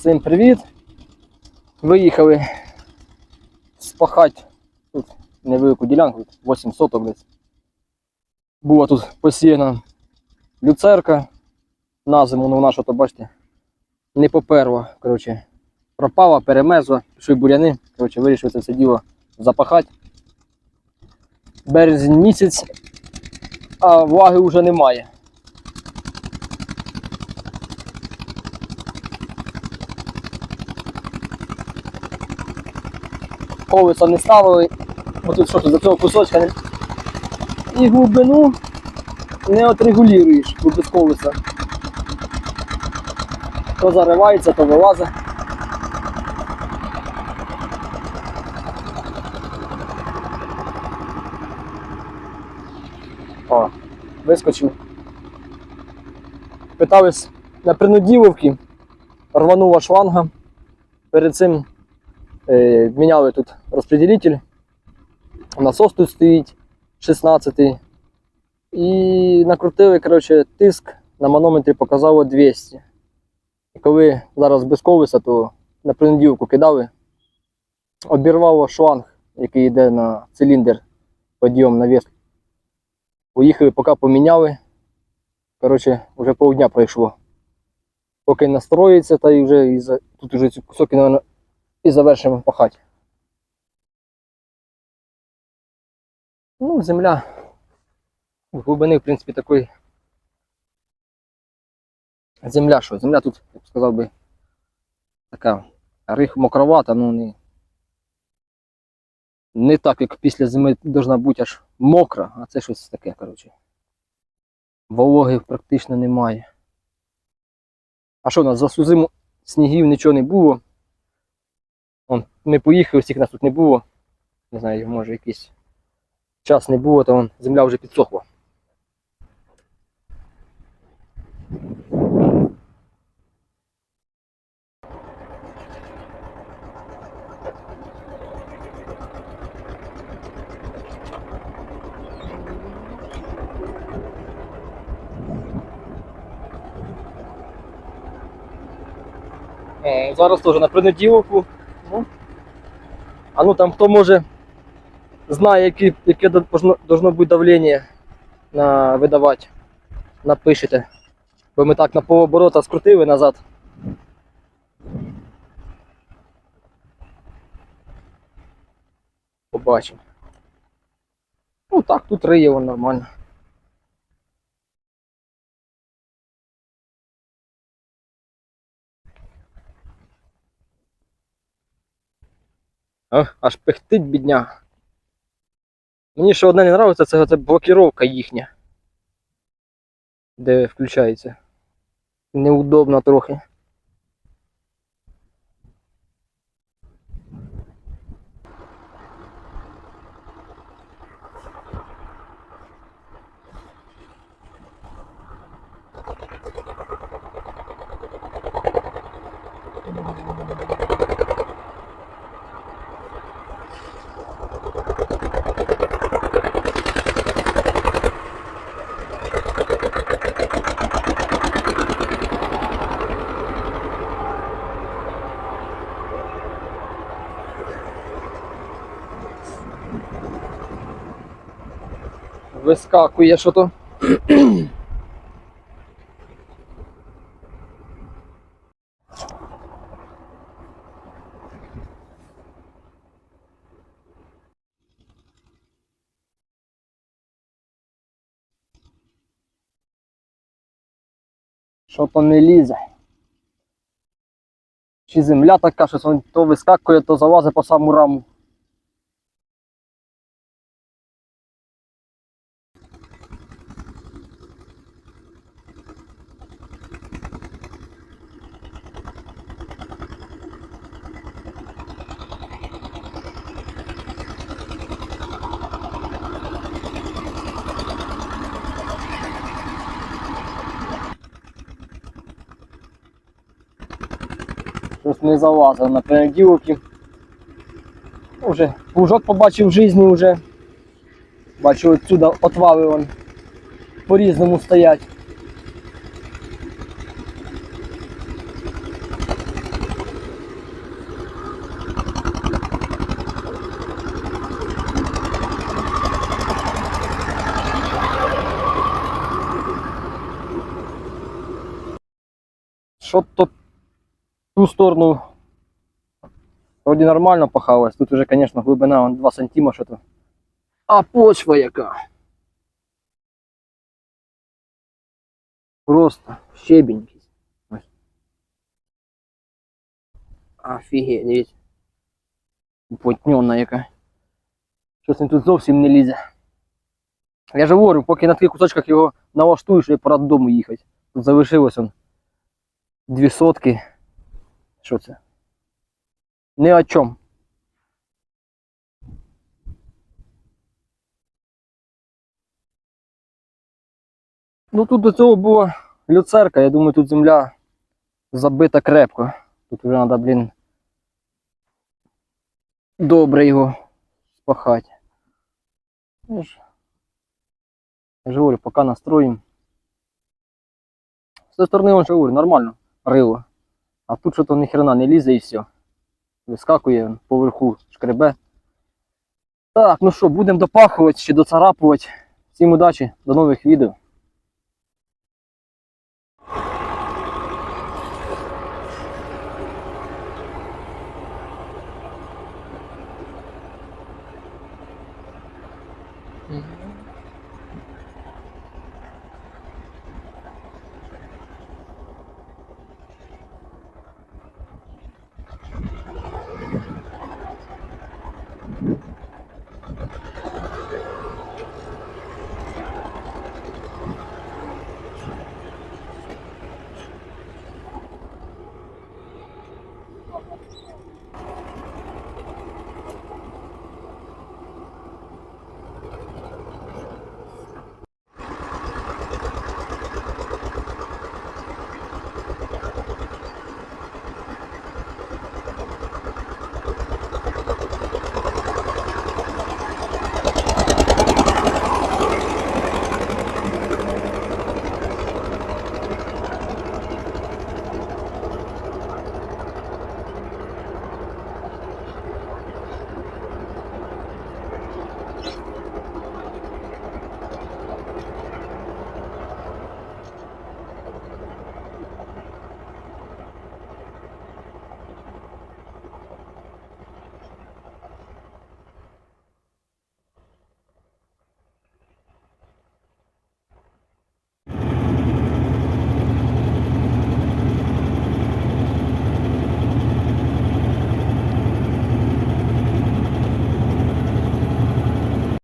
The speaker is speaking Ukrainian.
Всім привіт! Виїхали спахати тут невелику ділянку, 8 соток десь. Була тут посіяна люцерка на зиму, ну вона що то бачите, не поперла. Коротше, пропала, перемезла, пішли буряни. Коротше, вирішив це все діло запахати. Березень місяць, а влаги вже немає. Колеса не ставили. Бо тут що тут до цього кусочка. І глибину не отрегулюєш без колеса. То заривається, то вилазить. О, вискочив. Питались на принуділовки, рванула шланга. Перед цим Міняли тут розпределитель. Насос тут стоїть 16 І накрутили коротше, тиск на манометрі показало 200. І коли зараз без колеса, то на принуділку кидали, обірвало шланг, який йде на циліндр подйом на вес. Поїхали, поки поміняли. Коротше, вже півдня пройшло. Поки настроїться, та й вже і за... тут вже ці кусок, мабуть, і завершимо пахати. Ну, земля глибини, в принципі, такої. Земля що? Земля тут, я б сказав би, така рих мокровата, ну не, не так, як після зими должна бути аж мокра, а це щось таке, коротше. Вологи практично немає. А що у нас за всю зиму снігів нічого не було. Он, ми поїхали, всіх нас тут не було. Не знаю, може якийсь час не було, то вон, земля вже підсохла. Е, Зараз теж на принуділку. А ну там хто може знає, які, яке должно, бути давлення на видавати, напишете. Бо ми так на полоборота скрутили назад. Побачимо. Ну так, тут риє воно нормально. Аж пихтить бідня. Мені ще одне не подобається, це це блокіровка їхня. Де включається. Неудобно трохи. Вискакує що то. Що то не лізе. Чи земля така, що то вискакує, то залазить по саму раму. щось не залазив на переділки. Уже ну, Пужок побачив в житті вже. Бачу, отсюда отвали вон по-різному стоять. Що тут ту сторону вроді нормально пахалось. Тут вже, звісно, глибина вон 2 сантима що то. А почва яка. Просто. Ось. Офігеть, дивіться. Уплотнена яка. Щось він тут зовсім не лізе. Я ж говорю, поки на таких кусочках його налаштуєш, і пора додому їхати. Тут залишилось он дві сотки. Що це? Ні о чому. Ну тут до цього була люцерка, я думаю, тут земля забита крепко. Тут вже треба, блін, добре його спахати. Ну ж, Я ж говорю, поки настроїм. З цієї сторони, он же говорю, нормально, рило. А тут що то ніхрена не лізе і все. Вискакує поверху, шкребе. Так, ну що, будемо допахувати чи доцарапувати. Всім удачі, до нових відео. Mm-hmm.